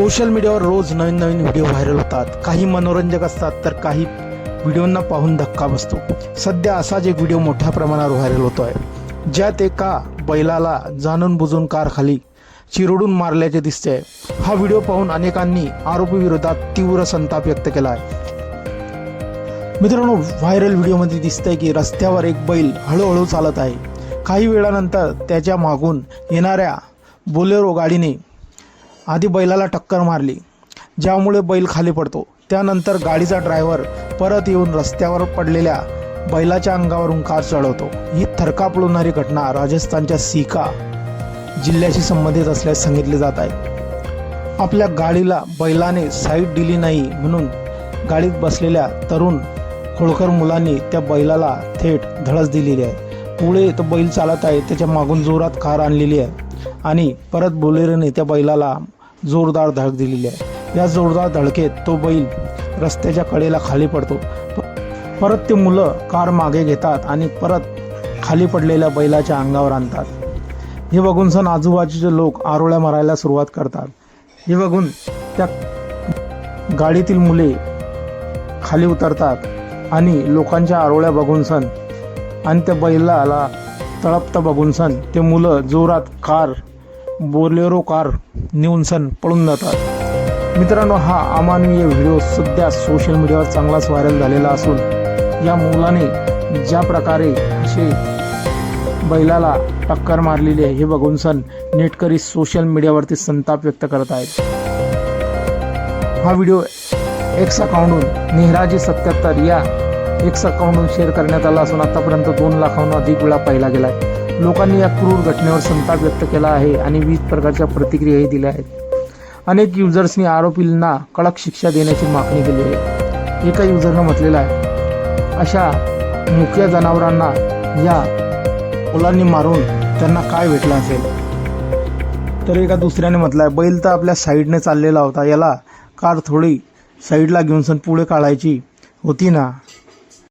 Social मीडियावर रोज नवीन नवीन video viral होतात. काही मनोरंजक असतात तर काही व्हिडिओंना पाहून धक्का बसतो. सध्या असाच एक व्हिडिओ मोठ्या प्रमाणावर व्हायरल होतो आहे ज्यात एका बैलाला जाणून बुजून कारखाली चिरडून मारल्याचे दिसते हा व्हिडिओ पाहून अनेकांनी आरोपी विरोधात तीव्र संताप व्यक्त केला आहे मित्रांनो व्हायरल व्हिडिओमध्ये दिसतंय की रस्त्यावर एक बैल हळूहळू चालत आहे. काही वेळानंतर त्याच्या मागून येणाऱ्या बोलेरो गाडीने आधी बैलाला टक्कर मारली. ज्यामुळे बैल खाली पडतो. त्यानंतर गाडीचा ड्रायव्हर परत येऊन रस्त्यावर पडलेल्या बैलाच्या अंगावरून कार चढवतो. ही थरकाप उडवणारी घटना राजस्थानच्या सिका जिल्ह्याशी संबंधित असल्याचे सांगितले जात आहे. आपल्या गाडीला बैलाने साईड दिली नाही म्हणून गाडीत बसलेल्या तरुण खोळकर मुलांनी त्या बैलाला थेट धडस दिलेली आहे. पुढे तो बैल चालत आहे त्याच्या मागून जोरात कार आणलेली आहे. आणि परत बोलेरोने त्या बैलाला जोरदार धडक दिलेली आहे. या जोरदार धडकेत तो बैल रस्त्याच्या कडेला खाली पडतो. परत ते मुलं कार मागे घेतात आणि परत खाली पडलेल्या बैलाच्या अंगावर आणतात. हे बघून सण आजूबाजूचे लोक आरोळ्या मारायला सुरुवात करतात. हे बघून त्या गाडीतील मुले खाली उतरतात आणि लोकांच्या आरोळ्या बघून सण आणि त्या बैलाला तळपता बघून सण ते मुलं जोरात कार बोलेरो कार नेऊन सण पळून जातात. मित्रांनो हा अमानवीय व्हिडिओ सध्या सोशल मीडियावर चांगलाच व्हायरल झालेला असून या मुलाने ज्या प्रकारे असे बैलाला टक्कर मारलेली आहे हे बघून सण नेटकरी सोशल मीडियावरती संताप व्यक्त करत आहेत. हा व्हिडिओ एक्स अकाउंटहून नेहराजी सत्याहत्तर या एक्स अकाउंटहून शेअर करण्यात आला असून आतापर्यंत दोन लाखाहून अधिक वेळा पाहिला गेला आहे लोकांनी या क्रूर घटनेवर संताप व्यक्त केला आहे आणि विविध प्रकारच्या प्रतिक्रियाही दिल्या आहेत. अनेक युजर्सनी आरोपींना कडक शिक्षा देण्याची मागणी केली आहे. एका युजरनं म्हटलेलं आहे अशा मुख्य जनावरांना या मुलांनी मारून त्यांना काय भेटलं असेल? तर एका दुसऱ्याने म्हटलं आहे बैल तर आपल्या साईडने चाललेला होता याला कार थोडी साईडला घेऊन सण पुढे काढायची होती ना?